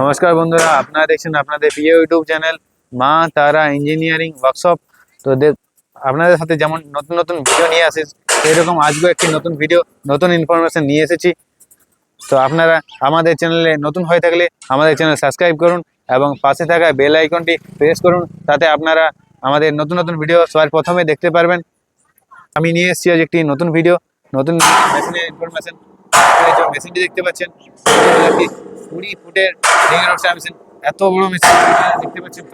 নমস্কার বন্ধুরা, আপনারা দেখছেন আপনাদের প্রিয় ইউটিউব চ্যানেল মা তারা ইঞ্জিনিয়ারিং ওয়ার্কশপ তো আপনাদের সাথে যেমন নতুন নতুন ভিডিও নিয়ে আসি, সেরকম আজকেও একটি নতুন ভিডিও নতুন ইনফরমেশন নিয়ে এসেছি। তো আপনারা আমাদের চ্যানেলে নতুন হয়ে থাকলে আমাদের চ্যানেল সাবস্ক্রাইব করুন এবং পাশে থাকা বেল আইকনটি প্রেস করুন, তাতে আপনারা আমাদের নতুন নতুন ভিডিও সবার প্রথমে দেখতে পারবেন। আমি নিয়ে এসেছি আজ একটি নতুন ভিডিও নতুন মেশিনের ইনফরমেশন যে মেশিনটি দেখতে পাচ্ছেন কুড়ি ফুটের মেশিন এত বড় মেশিন, দেখতে পাচ্ছেন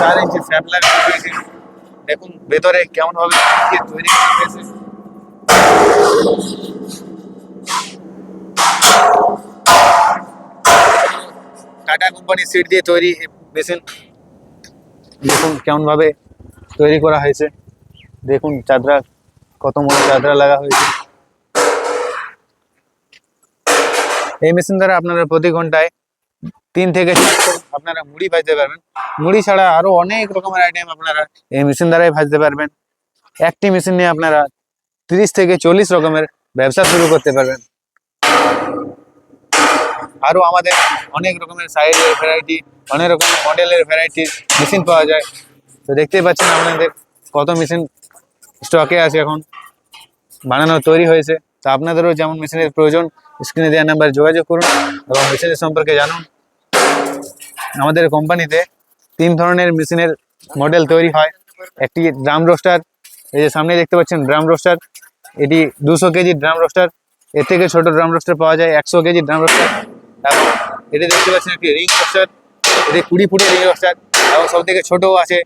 চার ইঞ্চি দেখুন ভেতরে কেমন ভাবে তৈরি হয়েছে টাটা কোম্পানি সিট দিয়ে তৈরি মেশিন। দেখুন কেমন ভাবে তৈরি করা হয়েছে। দেখুন চাদরা কত বড় চাদরা লাগা হয়েছে? এই মেশিন দ্বারা আপনারা প্রতি ঘন্টায় তিন থেকে আপনারা মুড়ি ভাজতে পারবেন। মুড়ি ছাড়া আরও অনেক রকমের আইটেম আপনারা এই মেশিন দ্বারাই ভাজতে পারবেন। একটি মেশিন নিয়ে আপনারা তিরিশ থেকে চল্লিশ রকমের ব্যবসা শুরু করতে পারবেন। আরও আমাদের অনেক রকমের সাইজের ভ্যারাইটি অনেক রকমের মডেলের ভ্যারাইটি মেশিন পাওয়া যায়। তো দেখতেই পাচ্ছেন আপনাদের কত মেশিন স্টকে আছে এখন। বানানো তৈরি হয়েছে। তো আপনাদেরও যেমন মেশিনের প্রয়োজন, স্ক্রিনে দেওয়া নাম্বারে যোগাযোগ করুন এবং মেশিনের সম্পর্কে জানুন। আমাদের কোম্পানিতে তিন ধরনের মেশিনের মডেল তৈরি হয়। একটি ড্রাম রোস্টার, এই যে সামনে দেখতে পাচ্ছেন ড্রাম রোস্টার, এটি দুশো কেজি ড্রাম রোস্টার, এর থেকে ছোট ড্রাম রোস্টার পাওয়া যায় একশো কেজি ড্রাম রোস্টার। এবং এটি দেখতে পাচ্ছেন একটি রিং রোস্টার, এটি কুড়ি ফুটের রিং রোস্টার, এবং সব থেকে ছোটও আছে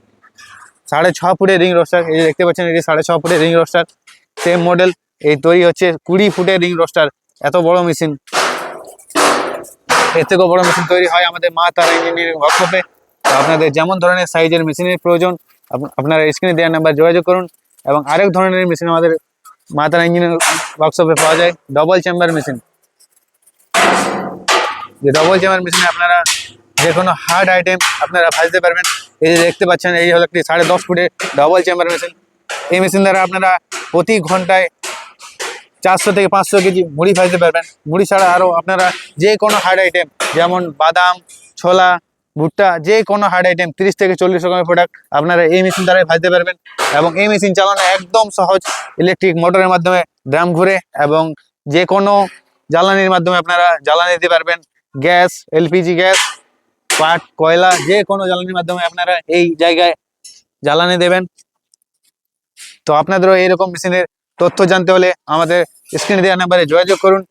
সাড়ে ছ ফুটের রিং রোস্টার, এই দেখতে পাচ্ছেন এটি সাড়ে ছ ফুটের রিং রোস্টার সেম মডেল এই তৈরি হচ্ছে কুড়ি ফুটের রিং রোস্টার, এত বড় মেশিন এর থেকেও বড় মেশিন তৈরি হয় আমাদের মা তারা ইঞ্জিনিয়ারিং ওয়ার্কশপে আপনাদের যেমন ধরনের সাইজের মেশিনের প্রয়োজন আপ- আপনারা স্ক্রিনে দেওয়ার নাম্বার যোগাযোগ করুন এবং আরেক ধরনের মেশিন আমাদের মা তারা ইঞ্জিনিয়ারিং ওয়ার্কশপে পাওয়া যায় ডবল চেম্বার মেশিন যে ডবল চেম্বার মেশিনে আপনারা যে কোনো হার্ড আইটেম আপনারা ভাজতে পারবেন। এই যে দেখতে পাচ্ছেন, এই হলো একটি সাড়ে দশ ফুটের ডবল চেম্বার মেশিন এই মেশিন দ্বারা আপনারা প্রতি ঘন্টায় চারশো থেকে পাঁচশো কেজি মুড়ি ভাজতে পারবেন। মুড়ি ছাড়া আরও আপনারা যে কোনো হার্ড আইটেম যেমন বাদাম, ছোলা, ভুট্টা, যে কোনো হার্ড আইটেম তিরিশ থেকে চল্লিশ রকমের প্রোডাক্ট আপনারা এই মেশিন দ্বারাই ভাজতে পারবেন এবং এই মেশিন চালানো একদম সহজ ইলেকট্রিক মোটরের মাধ্যমে ড্রাম ঘুরে এবং যে কোনো জ্বালানির মাধ্যমে আপনারা জ্বালানি দিতে পারবেন। গ্যাস, এলপিজি গ্যাস পাট, কয়লা, যে কোনো জ্বালানির মাধ্যমে আপনারা এই জায়গায় জ্বালানি দেবেন। তো আপনাদেরও এইরকম মেশিনের তথ্য জানতে হলে আমাদের স্ক্রিনে দেওয়া নাম্বারে যোগাযোগ করুন।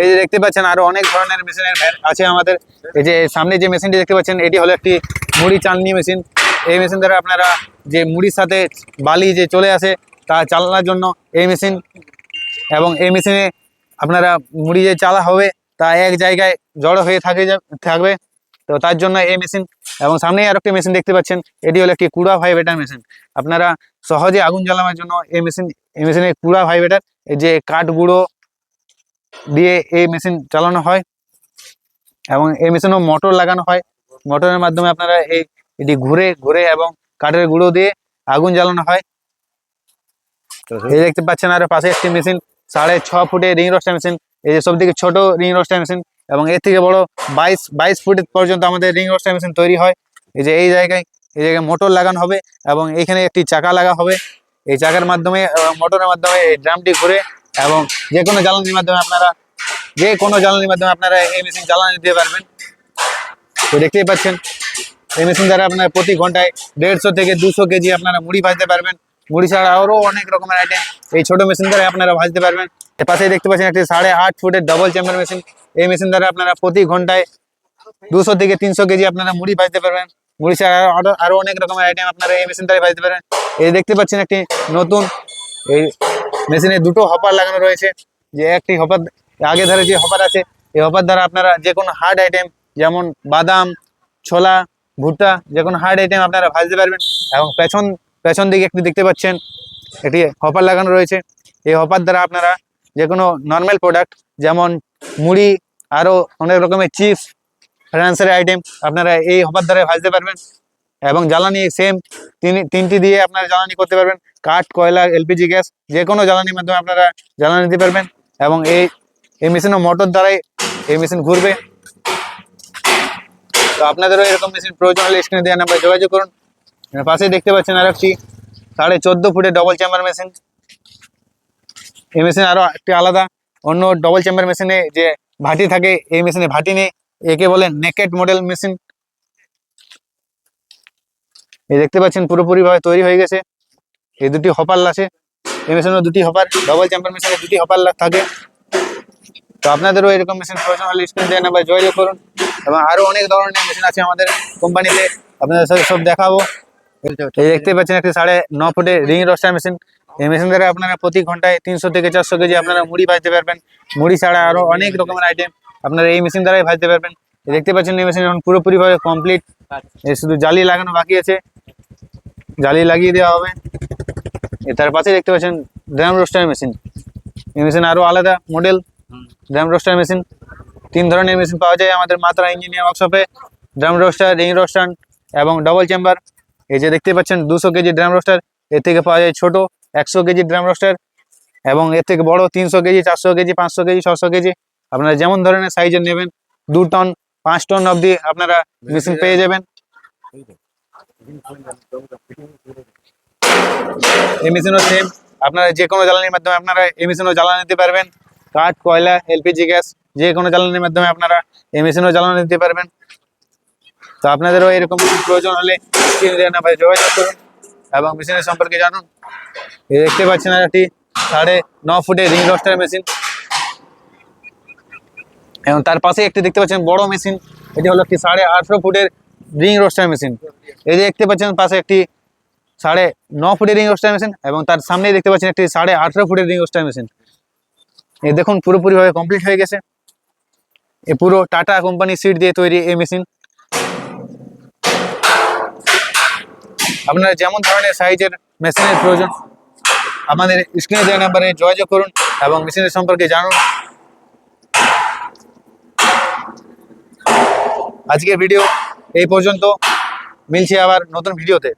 এই যে দেখতে পাচ্ছেন, আরও অনেক ধরনের মেশিনের আছে আমাদের। এই যে সামনে যে মেশিনটি দেখতে পাচ্ছেন, এটি হলো একটি মুড়ি চালনি মেশিন। এই মেশিন দ্বারা আপনারা যে মুড়ির সাথে বালি যে চলে আসে, তা চালানোর জন্য এই মেশিন এবং এই মেশিনে আপনারা মুড়ি যে চালা হবে তা এক জায়গায় জড়ো হয়ে থাকে থাকবে। তো তার জন্য এই মেশিন এবং সামনেই আর একটি মেশিন দেখতে পাচ্ছেন, এটি হলো একটি কুড়া ভাইব্রেটার মেশিন আপনারা সহজে আগুন জ্বালানোর জন্য এই মেশিন এই মেশিনে কুড়া ভাইব্রেটার যে কাঠ গুঁড়ো দিয়ে এই মেশিন চালানো হয় এবং এই মেশিনেও মোটর লাগানো হয়। মোটরের মাধ্যমে আপনারা এই, এটি ঘুরে ঘুরে এবং কাঠের গুঁড়ো দিয়ে আগুন জ্বালানো হয়। এই দেখতে পাচ্ছেন আর পাশে একটি মেশিন সাড়ে ছ ফুটে রিং রোস্টার মেশিন এই যে সব থেকে ছোট রিং রোস্টার মেশিন এবং এর থেকে বড় বাইশ বাইশ ফুট পর্যন্ত আমাদের রিং রোস্টার মেশিন তৈরি হয়। এই যে এই জায়গায় এই জায়গায় মোটর লাগানো হবে এবং এখানে একটি চাকা লাগা হবে। এই চাকার মাধ্যমে মোটরের মাধ্যমে এই ড্রামটি ঘুরে এবং যে কোনো জ্বালানির মাধ্যমে আপনারা যে কোনো জ্বালানির মাধ্যমে আপনারা এই মেশিন জ্বালানি দিতে পারবেন। তো দেখতেই পাচ্ছেন, এই মেশিন দ্বারা আপনারা প্রতি ঘন্টায় দেড়শো থেকে দুশো কেজি আপনারা মুড়ি ভাজতে পারবেন। মুড়ি ছাড়া আরও অনেক রকমের আইটেম এই ছোট মেশিন দ্বারা আপনারা ভাজতে পারবেন। পাশেই দেখতে পাচ্ছেন একটি সাড়ে আট ফুটের ডবল চেম্বার মেশিন এই মেশিন দ্বারা আপনারা প্রতি ঘন্টায় দুশো থেকে তিনশো কেজি আপনারা মুড়ি ভাজতে পারবেন। মুড়ি ছাড়া আরও আরও অনেক রকমের আইটেম আপনারা এই মেশিন দ্বারা ভাজতে পারেন। এই দেখতে পাচ্ছেন একটি নতুন, এই মেশিনে দুটো হপার লাগানো রয়েছে। যে একটি হপার আগে ধারে যে হপার আছে, এই হপার দ্বারা আপনারা যে কোনো হার্ড আইটেম যেমন বাদাম, ছোলা, ভুট্টা, যে কোনো হার্ড আইটেম আপনারা ভাজতে পারবেন। এবং পেছন পেছন দিকে একটি দেখতে পাচ্ছেন এটি হপার লাগানো রয়েছে। এই হপার দ্বারা আপনারা যে কোনো নর্মাল প্রোডাক্ট যেমন মুড়ি আরও অনেক রকমের চিপস ফ্রান্সের আইটেম আপনারা এই হপার দ্বারা ভাজতে পারবেন এবং জ্বালানি সেম তিন, তিনটি দিয়ে আপনারা জ্বালানি করতে পারবেন। কাঠ, কয়লা, এলপিজি গ্যাস যে কোনো জ্বালানির মাধ্যমে আপনারা জ্বালানি দিতে পারবেন এবং এই এই মেশিনও মোটর দ্বারাই এই মেশিন ঘুরবে। তো আপনাদেরও এরকম মেশিন প্রয়োজন হলে স্ক্রিনে দেওয়া নাম্বার যোগাযোগ করুন। এর পাশেই দেখতে পাচ্ছেন আর একটি সাড়ে চোদ্দ ফুটের ডবল চেম্বার মেশিন এই মেশিন আরও একটি আলাদা, অন্য ডবল চেম্বার মেশিনে যে ভাটি থাকে, এই মেশিনে ভাটি নেই, একে বলেন নেকেট মডেল মেশিন এই দেখতে পাচ্ছেন পুরোপুরিভাবে তৈরি হয়ে গেছে। এই দুটি হপার আছে। এই মেশিনেও দুটি হপার ডবল চেম্বার মেশিনে দুটি হপার থাকে। তো আপনাদেরও এরকম মেশিন প্রয়োজন হলে স্ক্রিন দেওয়া নাম্বার যোগাযোগ করুন। এবং আরও অনেক ধরনের মেশিন আছে আমাদের কোম্পানিতে আপনাদের সাথে সব দেখাবো। এই দেখতে পাচ্ছেন একটি সাড়ে ন ফুটের রিং রোস্টার মেশিন। এই মেশিন দ্বারা আপনারা প্রতি ঘন্টায় তিনশো থেকে চারশো কেজি আপনারা মুড়ি ভাজতে পারবেন। মুড়ি ছাড়া আরও অনেক রকমের আইটেম আপনারা এই মেশিন দ্বারাই ভাজতে পারবেন। দেখতে পাচ্ছেন এই মেশিন এখন পুরোপুরিভাবে কমপ্লিট শুধু জালি লাগানো বাকি আছে। জালি লাগিয়ে দেওয়া হবে। তার পাশে দেখতে পাচ্ছেন ড্রাম রোস্টার মেশিন। এই মেশিন আরও আলাদা মডেল ড্রাম রোস্টার মেশিন। তিন ধরনের মেশিন পাওয়া যায় আমাদের মাত্রা ইঞ্জিনিয়ার ওয়ার্কশপে ড্রাম রোস্টার, রিং রোস্টার এবং ডবল চেম্বার এই যে দেখতে পাচ্ছেন, দুশো কেজি ড্রাম রোস্টার, এর থেকে পাওয়া যায় ছোট একশো কেজি ড্রাম রোস্টার এবং এর থেকে বড় তিনশো কেজি, চারশো কেজি, পাঁচশো কেজি, ছশো কেজি। আপনারা যেমন ধরনের সাইজের নেবেন, দু টন পাঁচ টন অবধি আপনারা মেশিন পেয়ে যাবেন। এই মেশিনও সেম আপনারা যে কোনো জ্বালানির মাধ্যমে আপনারা এই মেশিনও জ্বালানি দিতে পারবেন। কাঠ, কয়লা এলপিজি গ্যাস যে কোনো জ্বালানির মাধ্যমে আপনারা এই মেশিনও জ্বালানি দিতে পারবেন। তো আপনাদেরও এরকম প্রয়োজন হলে যোগাযোগ করুন এবং মেশিনের সম্পর্কে জানুন। দেখতে পাচ্ছেন একটি সাড়ে ন ফুটের রিং রোস্টার মেশিন। এবং তার পাশে একটি দেখতে পাচ্ছেন বড় মেশিন। এটি হলো একটি সাড়ে আঠেরো ফুটের রিং রোস্টার মেশিন। এই যে দেখতে পাচ্ছেন পাশে একটি সাড়ে ন ফুটের রিং রোস্টার মেশিন এবং তার সামনেই দেখতে পাচ্ছেন একটি সাড়ে আঠেরো ফুটের রিং রোস্টার মেশিন। এ দেখুন পুরোপুরিভাবে কমপ্লিট হয়ে গেছে। এ পুরো টাটা কোম্পানি সিট দিয়ে তৈরি এই মেশিন। আপনারা যেমন ধরনের সাইজের মেশিনের প্রয়োজন, আমাদের স্ক্রিনে দেওয়া নাম্বারে যোগাযোগ করুন এবং মেশিনের সম্পর্কে জানুন। আজকের ভিডিও এই পর্যন্ত। মিলছে আবার নতুন ভিডিওতে।